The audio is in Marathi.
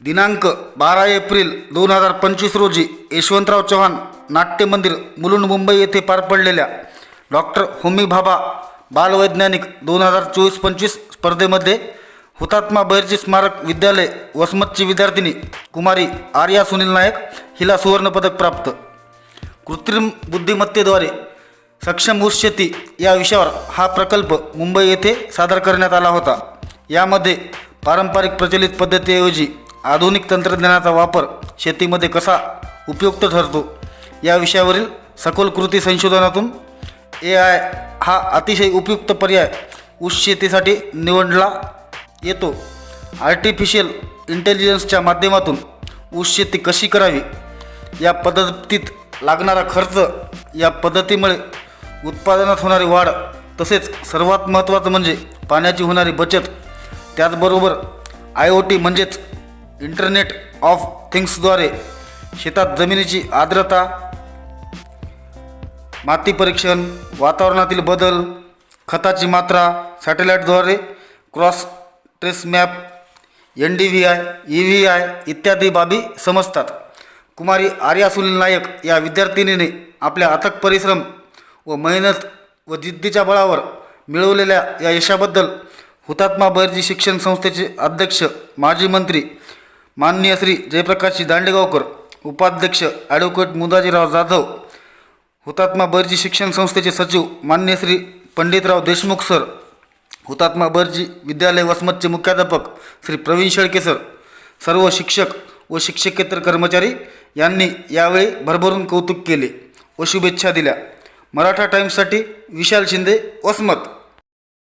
दिनांक बारा एप्रिल दोन हजार पंचवीस रोजी यशवंतराव चव्हाण नाट्य मंदिर मुलुंड मुंबई येथे पार पडलेल्या डॉक्टर होमी भाभा बालवैज्ञानिक दोन हजार चोवीस पंचवीस स्पर्धेमध्ये हुतात्मा बैरजी स्मारक विद्यालय वसमतची विद्यार्थिनी कुमारी आर्या सुनील नायक हिला सुवर्णपदक प्राप्त. कृत्रिम बुद्धिमत्तेद्वारे सक्षम ऊस शेती या विषयावर हा प्रकल्प मुंबई येथे सादर करण्यात आला होता. यामध्ये पारंपरिक प्रचलित पद्धतीऐवजी आधुनिक तंत्रज्ञानाचा वापर शेतीमध्ये कसा उपयुक्त ठरतो या विषयावरील सखोल कृती संशोधनातून ए आय हा अतिशय उपयुक्त पर्याय ऊस शेतीसाठी निवडला येतो. आर्टिफिशियल इंटेलिजन्सच्या माध्यमातून ऊस शेती कशी करावी? या पद्धतीत लागणारा खर्च या पद्धतीमुळे उत्पादनात होणारी वाढ तसेच सर्वात महत्त्वाचं म्हणजे पाण्याची होणारी बचत त्याचबरोबर आय ओ टी म्हणजेच इंटरनेट ऑफ थिंग्सद्वारे शेतात जमिनीची आर्द्रता माती परीक्षण वातावरणातील बदल खताची मात्रा सॅटेलाईटद्वारे cross trace map N D V I E V I इत्यादी बाबी समजतात. कुमारी आर्या सुनील नायक या विद्यार्थिनीने आपल्या अथक परिश्रम व मेहनत व जिद्दीच्या बळावर मिळवलेल्या या यशाबद्दल हुतात्मा बहिर्जी शिक्षण संस्थेचे अध्यक्ष माजी मंत्री माननीय श्री जयप्रकाशजी दांडेगावकर उपाध्यक्ष ॲडव्होकेट मुदाजीराव जाधव हुतात्मा बर्जी शिक्षण संस्थेचे सचिव मान्य श्री पंडितराव देशमुख सर हुतात्मा बर्जी विद्यालय वसमतचे मुख्याध्यापक श्री प्रवीण शेळके सर सर्व शिक्षक व शिक्षकेतर कर्मचारी यांनी यावेळी भरभरून कौतुक केले व शुभेच्छा दिल्या. मराठा टाईम्ससाठी विशाल शिंदे वसमत.